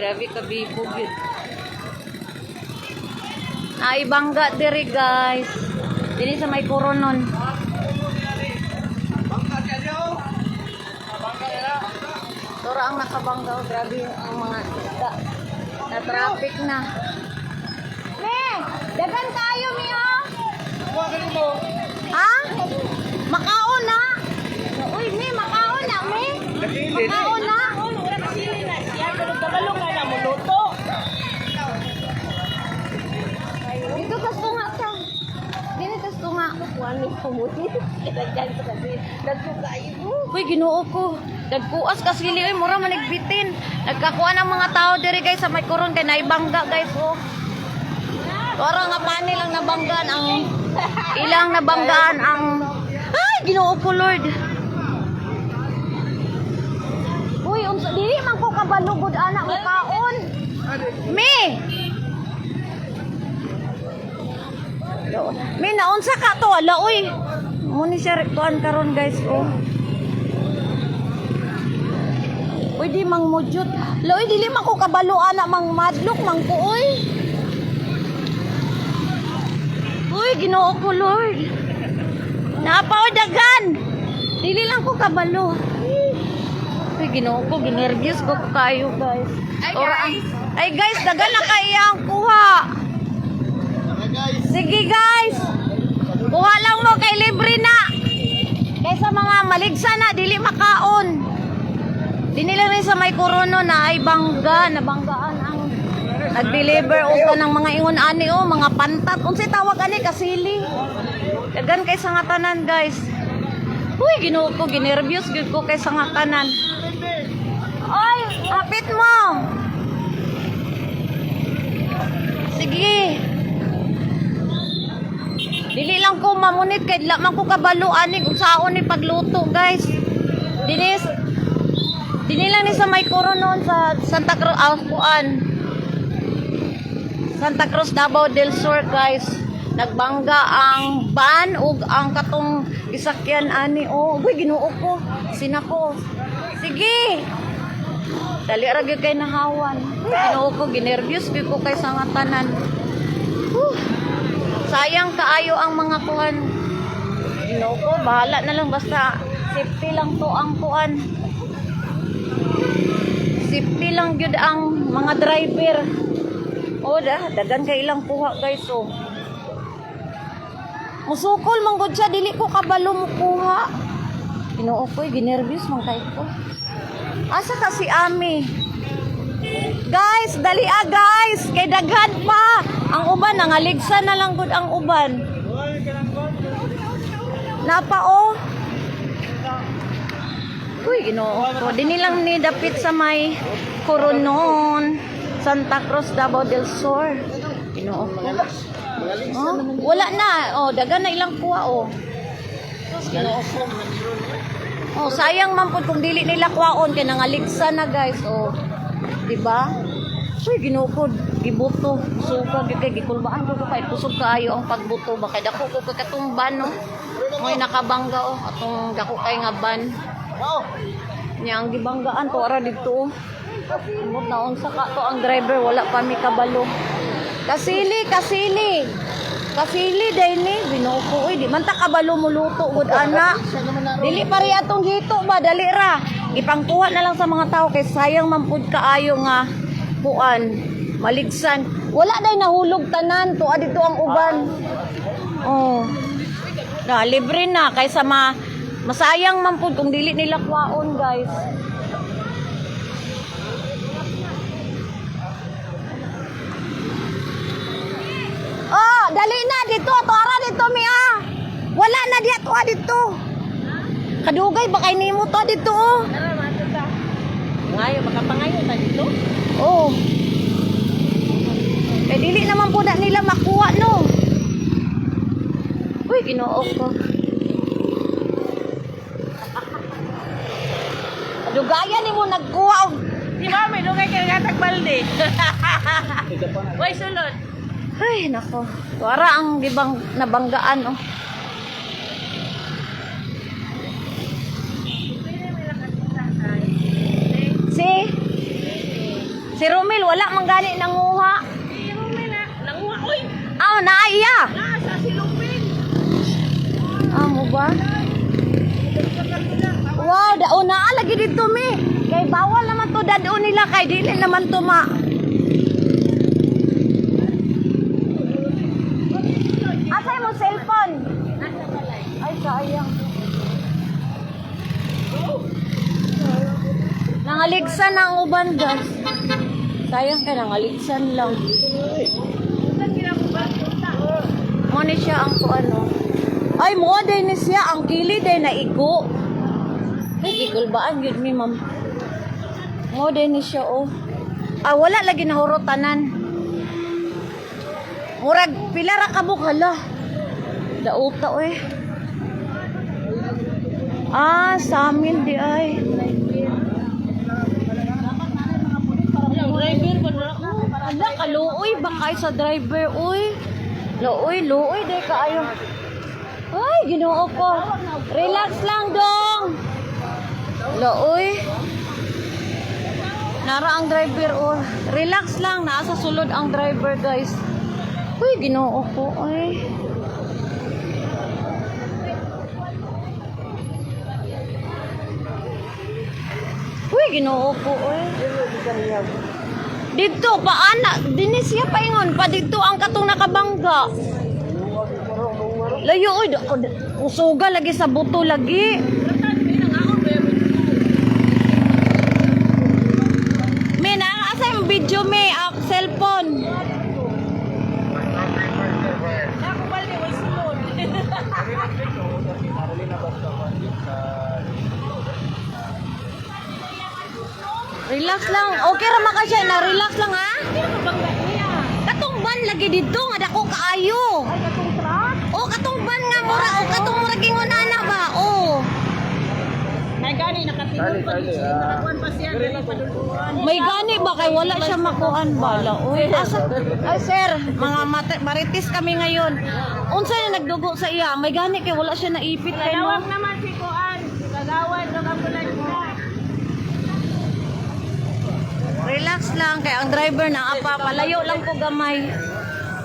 grabe ka bibog yun. Ay, bangga diri guys. Dini sa may koronon. Tora ang nakabangga. oh. Grabe ang mga isda. Na traffic na. Me! Dagan tayo, mi ah! Ha? Makaon na! Uy, me, makaon na, me! Makaon na! Dito tas tunga ka. Dito tas tunga. Uy, ginoo ko. Nagpuas kasi li, uy, mura manigbitin. Nagkakuha ng mga tao diri guys sa may koron kay naibangga guys, oh. Para nga pani lang nabanggaan ang ilang nabanggaan ang ay ginoo ko Lord. Uy, unsa dili man ko kabalugod anak mo kaon. Me. Me naunsa ka to ala uy. Mo ni siya rektuan karon guys oh. Uy di mang mujut. Loy dili man ko kabalo anak mang madlok mang kuoy. Uy, ginoo ko, Lord. Napaw dagan. Dili lang ko kabalo. Uy, ginoo ko, ginervyos ko kayo, guys. Ay, guys. ang- Ay, guys, dagan na kayang kuha. Sige, guys. Kuha lang mo kay libre na. Kaysa mga maligsa na, dili makaon. Dinila rin sa may korono na ay bangga, nabanggaan ang nag-deliver o ng mga ingon ani o, mga pantat. Unsay tawag ani kasili. Dagan kay sangatanan, guys. Uy, ginoo ko, ginervyos gyud ko kay sangatanan. Oy, hapit mo. Sige. Dili lang ko mamunit kay la man ko kabalo ani kung saon ni pagluto, guys. Dinis Dini lang ni sa may koronon sa Santa Cruz, ah, kuan. Santa Cruz Davao del Sur guys. Nagbangga ang van ug ang katong gisakyan ani oh. Uy Ginoo ko. Sinako. Sige. Dali ra gyud kay nahawan. Uy, Ginoo ko ginervyos gyud ko kay sangatanan. Whew. Sayang kaayo ang mga kuan. Ginoo ko bahala na lang basta safety lang to ang kuan. Safety lang gyud ang mga driver. O da, dagan kay ilang kuha guys oh. Musukol man gud siya dili ko kabalo mo kuha. Ginoo ko, ginervyos man kay ko. Asa ka si Ami? Guys, dali ah guys, kay daghan pa. Ang uban nangaligsa na lang gud ang uban. Napa oh. Uy, ginoo ko. Dini lang ni dapit sa may Coronon, Santa Cruz, Davao del Sur. Ginoo ko. Oh, wala na. Oh, dagan na ilang kuha oh. Ginoo. Oh, sayang man pud kung dili nila kuhaon kay nangaligsa na guys. Oh. Di ba? Uy, ginoo ko gibuto. Suka gyud kay gikulbaan ko kay kusog kaayo ang pagbuto ba kay dako ko kay katong ban no. Moy nakabangga oh atong dako kay nga ban. Nya ang gibanggaan to ara dito. Amot na unsa ka to ang driver wala pa mi kabalo. Kasili, kasili. Kasili ni binuko oy di man ta kabalo mo luto gud ana. Dili pa ri atong hito ba dali ra. Ipangkuha na lang sa mga tao kay sayang man pud kaayo nga kuan maligsan. Wala day nahulog tanan to dito ang uban. Oh. Na libre na kaysa ma masayang man pud kung dili nila kuwaon guys. Oh, dali na dito, tora dito mi ah. Wala na diya to dito. Kadugay ba kay nimo to dito oh. Ngayon, makapangayon na dito. Oh. Eh dili naman po na nila makuha no. Uy, ginoo ko. Dugayan ni mo nagkuha og Di ba, may lugay kayo gatag balde. Uy, sulod. Ay, nako. Wara ang gibang nabanggaan oh. Si Si Romel, wala man gani nanguha. Pero may na, nanguha, uy! Ah, naaya. Nasa silupin! Ah, mo ba? Wow, daon na lagi dito mi. Kay bawal naman to dadoon nila kay dili naman to ma. Asay mo cellphone? Ay, sayang. Nangaligsan ang uban, guys. Sayang ka, lang. Saan sila mo ba? Mo ni siya ang ano. Ay, mo ni siya ang kili din na igo. Ay, igulbaan yun mi, ma'am. Mo din ni siya, oh. Ah, wala lagi na horotanan. Murag, pila ra ka hala. Dauta, eh. Ah, sa amin di ay. Driver ba na ako? Ala, kaluoy ba kayo sa driver, uy? Luoy, luoy, di kaayo. Ay, ginoo ko. Relax lang, dong. Luoy. Nara ang driver, oh. Relax lang, nasa sulod ang driver, guys. Uy, ginoo ko, ay. Uy, ginoo ko, ay. Dito, paana, dinis siya paingon, pa dito ang katong nakabangga. Layo, oy, usuga lagi sa buto lagi. Me, naasa yung video, me, ah, cellphone. Relax lang. Okay ra maka siya na relax lang ha. Katong ban lagi dito nga dako kaayo. Ay, katong truck? O katong ban nga mura o katong mura gingon ana ba? O. May gani, nakatingin pa dito. Nakakuhan pa siya. Gani pa. May gani ba kay wala siya makuan bala. Uy, asa ay sir, mga mate- marites kami ngayon. Unsa na nagdugo sa iya? May gani kay wala siya naipit kay no. naman si Kuan. Relax lang kay ang driver na apa palayo lang ko gamay.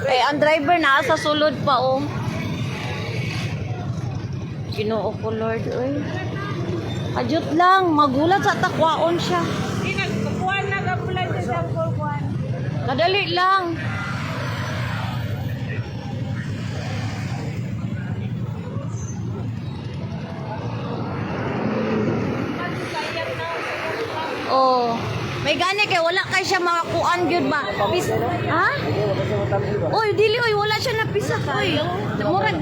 Kay ang driver na sa sulod pa oh. Ginoo ko Lord oy. Ajut lang, magulat sa takwaon siya. Di nagkukuhan na ambulansya sa. Kadali lang. Oh. May gani kay wala kay siya makakuan gyud ba? Pis ha? Oy, dili oy wala siya napisa oy. Murag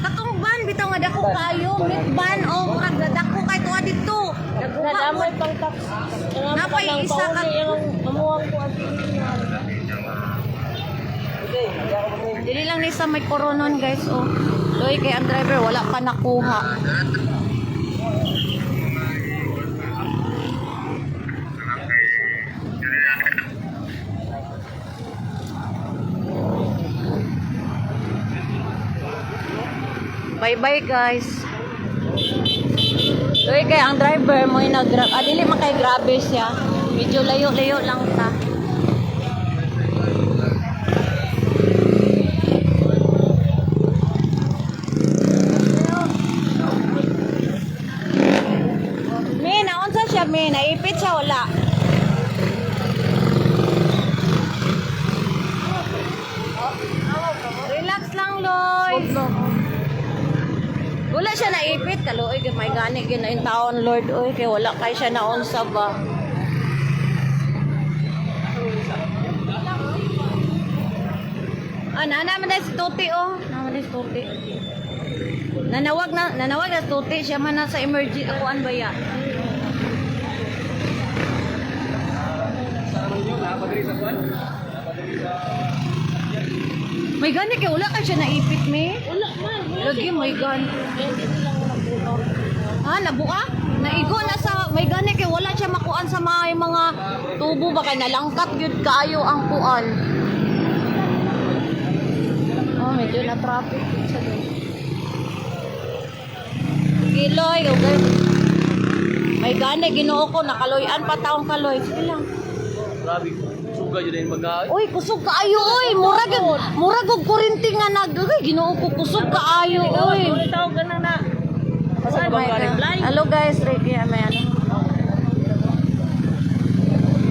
katong ban bitaw nga dako kayo, mit ban o murag dako kay tuwa dito. Nadamay pang tax. Napay isa ka Yung amuang ko at Dili lang ni sa may koronon guys oh. Loy kay ang driver wala pa nakuha. Bye bye guys. Loy kay ang driver mo nag ah, dili man grabe siya. Medyo layo-layo lang ta. Me, naunsa siya, me. Naipit siya, wala. Relax lang, Loy. Wala siya naipit. Kaluoy, may gani, ginain taon, Lord. Oy, kay wala kay siya naunsa ba. Ah, nana man si Tuti, oh. Nana man si Tuti. Nanawag na, nanawag na Tuti. Siya man nasa emergency. Akuan ba ya? May gani kay wala kay siya naipit me. Lagi may nabuo. Ha, nabuka? Naigo na sa may gani kay wala siya makuan sa mga mga tubo ba kay nalangkat gyud kaayo ang kuan. Oh, medyo na traffic sa doon. Kiloy, okay. May gani ginoo ko nakaloyan pa taong kaloy. Sige lang. Grabe. Kusog ka yun mga... Uy, kusog kaayo oy. Murag murag og kurinti nga nag Uy, Ginoo ko kusog kaayo tawag ka na na. My God. Hello guys, Ricky, may ano.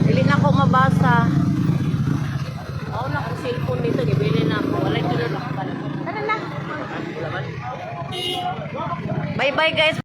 Dili na ko mabasa. Ako na kung cellphone dito, gibili na ako. Wala ito na Tara na. Bye bye guys.